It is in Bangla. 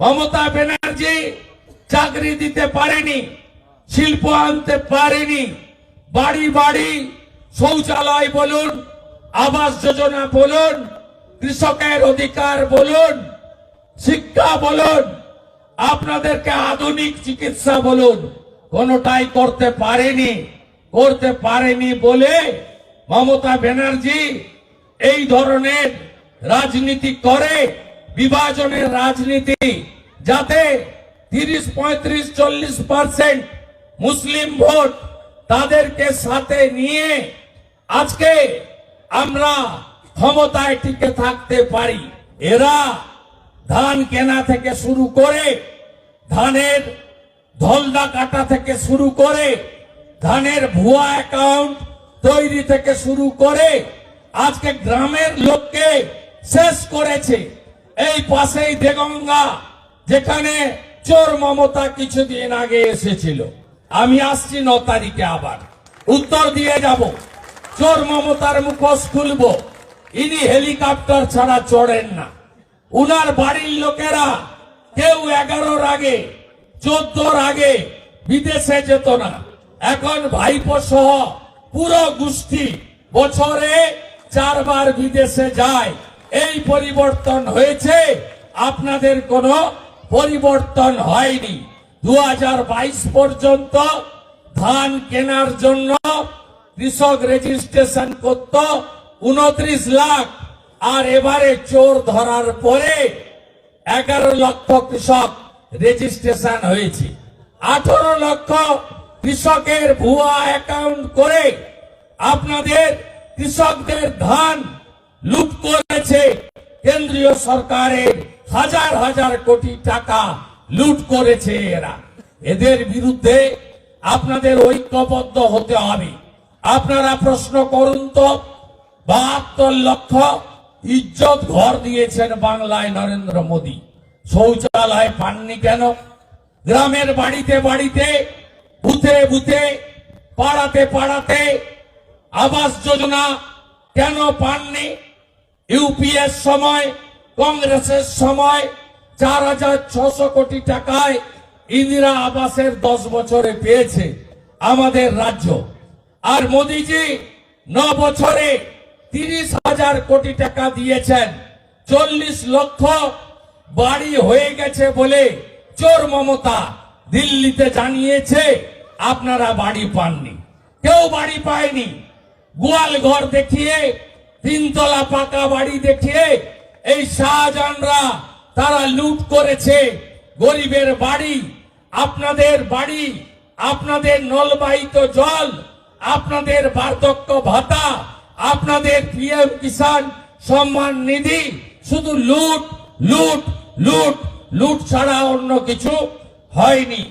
মমতা ব্যানার্জি চাকরি দিতে পারেনি, শিল্প আনতে পারেনি। বাড়ি বাড়ি শৌচালয় বলুন, আবাস যোজনা বলুন, কৃষকের অধিকার বলুন, শিক্ষা বলুন, আপনাদেরকে আধুনিক চিকিৎসা বলুন, কোনটাই করতে পারেনি করতে পারেনি বলে মমতা ব্যানার্জি এই ধরনের রাজনীতি করে। বিভাজনের রাজনীতি, যাতে তিরিশ, পঁয়ত্রিশ, চল্লিশ পার্সেন্ট মুসলিম ভোট তাদেরকে সাথে নিয়ে আজকে আমরা ক্ষমতায় টিকে থাকতে পারি। এরা ধান কেনা থেকে শুরু করে, ধানের ধলদা কাটা থেকে শুরু করে, ধানের ভুয়া অ্যাকাউন্ট তৈরি থেকে শুরু করে, আজকে গ্রামের লোককে শেষ করেছে। এই পাশেই দেগঙ্গা, যেখানে চোর মমতা কিছুদিন আগে এসেছিল। আমি আসছি ন তারিখে আবার। উত্তর দিয়ে যাব। চোর মমতার মুখোশ খুলবো। ইনি হেলিকপ্টার ছাড়া চড়েন না। উনার বাড়ির লোকেরা কেউ এগারোর আগে, চোদ্দোর আগে বিদেশে যেত না। এখন ভাইপো সহ পুরো গোষ্ঠী বছরে চারবার বিদেশে যায়। এই পরিবর্তন হয়েছে। আপনাদের কোনো পরিবর্তন হয়নি। দু হাজার বাইশ পর্যন্ত ধান কেনার জন্য কৃষক রেজিস্ট্রেশন করত উনত্রিশ লাখ। আর এবারে চোর ধরার পরে এগারো লক্ষ কৃষক রেজিস্ট্রেশন হয়েছে। আঠারো লক্ষ কৃষকের ভুয়া অ্যাকাউন্ট করে আপনাদের কৃষকদের ধান লুট করেছে কেন্দ্রীয় সরকারের হাজার হাজার কোটি টাকা লুট করেছে এরা। এদের বিরুদ্ধে আপনাদের ঐক্যবদ্ধ হতে হবে। আপনারা প্রশ্ন করুন তো, বাহাত্তর লক্ষ ইজ্জত ঘর দিয়েছেন বাংলায় নরেন্দ্র মোদী। শৌচালয় পাননি কেন? গ্রামের বাড়িতে বাড়িতে, বুথে বুথে, পাড়াতে পাড়াতে আবাস যোজনা কেন পাননি? ইউপিএর সময়, কংগ্রেসের সময়, চার হাজার ছশো কোটি টাকায় ইন্দিরা আবাসের দশ বছরে পেয়েছে আমাদের রাজ্য। আর মোদিজি ন বছরে তিরিশ হাজার কোটি টাকা দিয়েছেন। চল্লিশ লক্ষ বাড়ি হয়ে গেছে বলে চোর মমতা দিল্লিতে জানিয়েছে, আপনারা বাড়ি পাননি। কেউ বাড়ি পায়নি। গোয়াল ঘর দেখিয়ে, তিনতলা পাকা বাড়ি দেখিয়ে, এই শাহজাহানরা তারা লুট করেছে। গরিবের বাড়ি, আপনাদের বাড়ি, আপনাদের নলবাহিত জল, আপনাদের বার্ধক্য ভাতা, আপনাদের পিএম কিষাণ সম্মান নিধি, শুধু লুট লুট লুট লুট ছাড়া অন্য কিছু হয়নি।